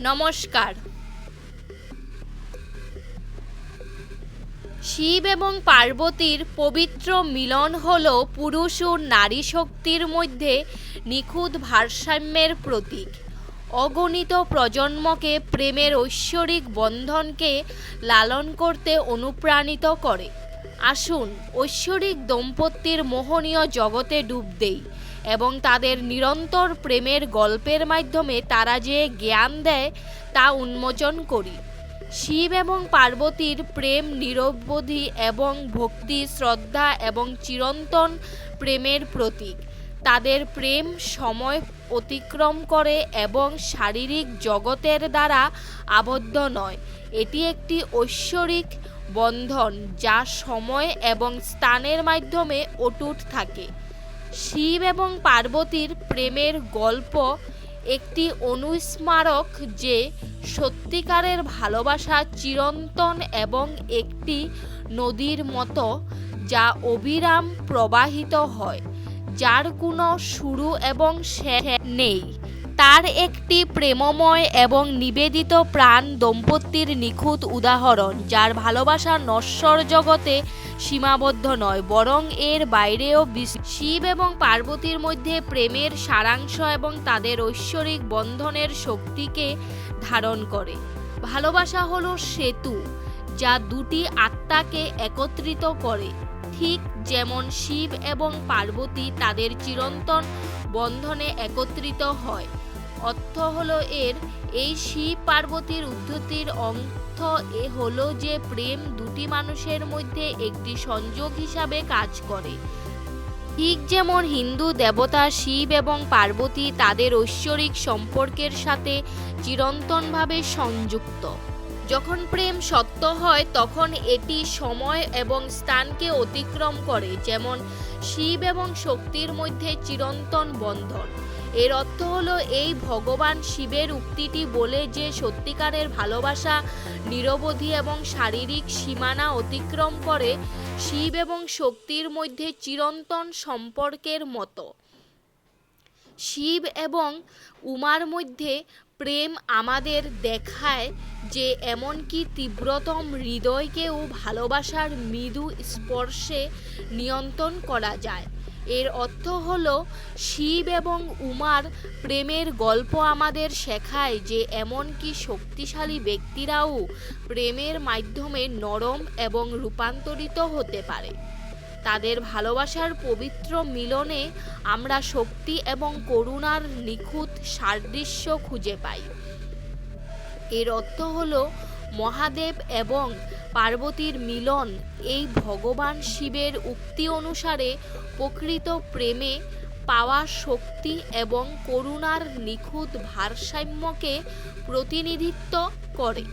নমস্কার। শিব এবং পার্বতীর পবিত্র মিলন হল পুরুষ ও নারী শক্তির মধ্যে নিখুঁত ভারসাম্যের প্রতীক। অগণিত প্রজন্মকে প্রেমের ঐশ্বরিক বন্ধনকে লালন করতে অনুপ্রাণিত করে। আসুন, ঐশ্বরিক দম্পতির মোহনীয় জগতে ডুব দেই। এবং তাদের নিরন্তর প্রেমের গল্পের মাধ্যমে তারা যে জ্ঞান দেয়, তা উন্মোচন করি। শিব এবং পার্বতীর প্রেম নিরবধি এবং ভক্তি, শ্রদ্ধা এবং চিরন্তন প্রেমের প্রতীক। তাদের প্রেম সময় অতিক্রম করে এবং শারীরিক জগতের দ্বারা আবদ্ধ নয়। এটি একটি ঐশ্বরিক বন্ধন যা সময় এবং স্থানের মাধ্যমে অটুট থাকে। শিব এবং পার্বতীর প্রেমের গল্প একটি অনুস্মারক যে সত্যিকারের ভালোবাসা চিরন্তন এবং একটি নদীর মতো যা অবিরাম প্রবাহিত হয়, যার কোনো শুরু এবং শেষ নেই। তার একটি প্রেমময় এবং নিবেদিত প্রাণ দম্পতির নিখুঁত উদাহরণ, যার ভালোবাসা নশ্বর জগতে সীমাবদ্ধ নয়, বরং এর বাইরেও শিব এবং পার্বতীর মধ্যে প্রেমের সারাংশ এবং তাদের ঐশ্বরিক বন্ধনের শক্তিকে ধারণ করে। ভালোবাসা হলো সেতু, যা দুটি আত্মাকে একত্রিত করে। ঠিক যেমন শিব এবং পার্বতী তাদের চিরন্তন বন্ধনে একত্রিত হয় অর্থ হলো এর, এই শিব পার্বতীর উদ্ধতির অর্থ এ হলো যে প্রেম দুটি মানুষের মধ্যে একটি সংযোগ হিসাবে কাজ করে। ঠিক যেমন হিন্দু দেবতা শিব এবং পার্বতী তাদের ঐশ্বরিক সম্পর্কের সাথে চিরন্তনভাবে সংযুক্ত। যখন প্রেম সত্য হয়, তখন এটি সময় এবং স্থানকে অতিক্রম করে, যেমন শিব এবং শক্তির মধ্যে চিরন্তন বন্ধন। এর অর্থ হলো এই ভগবান শিবের উক্তিটি বলে যে সত্যিকারের ভালোবাসা, নিরবধি এবং শারীরিক সীমানা অতিক্রম করে শিব এবং শক্তির মধ্যে চিরন্তন সম্পর্কের মতো। শিব এবং উমার মধ্যে প্রেম আমাদের দেখায় যে এমনকি তীব্রতম হৃদয়কেও ভালোবাসার মৃদু স্পর্শে নিয়ন্ত্রণ করা যায়। এর অর্থ হল, শিব এবং উমার প্রেমের গল্প আমাদের শেখায় যে এমনকি শক্তিশালী ব্যক্তিরাও প্রেমের মাধ্যমে নরম এবং রূপান্তরিত হতে পারে। তাদের ভালোবাসার পবিত্র মিলনে আমরা শক্তি এবং করুণার নিখুঁত সাদৃশ্য খুঁজে পাই। এর অর্থ হল মহাদেব এবং পার্বতীর মিলন এই ভগবান শিবের উক্তি অনুসারে প্রকৃত প্রেমে পাওয়া শক্তি এবং করুণার নিখুঁত ভারসাম্যকে প্রতিনিধিত্ব করে।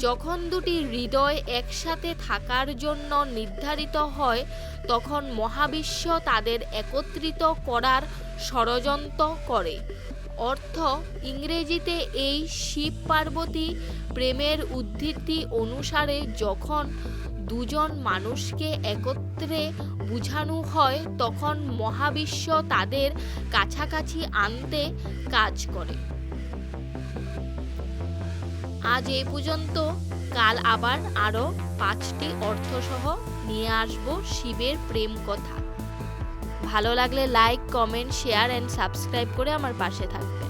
যখন দুটি হৃদয় একসাথে থাকার জন্য নির্ধারিত হয়, তখন মহাবিশ্ব তাদের একত্রিত করার ষড়যন্ত্র করে। অর্থ, ইংরেজিতে এই শিব পার্বতী প্রেমের উদ্ধৃতি অনুসারে যখন দুজন মানুষকে একত্রে বোঝানো হয়, তখন মহাবিশ্ব তাদের কাছাকাছি আনতে কাজ করে। আজ এই পর্যন্ত, কাল আবার আরও পাঁচটি অর্থসহ নিয়ে আসব শিবের প্রেম কথা। ভালো লাগলে like comment share and subscribe করে আমার পাশে থাকবে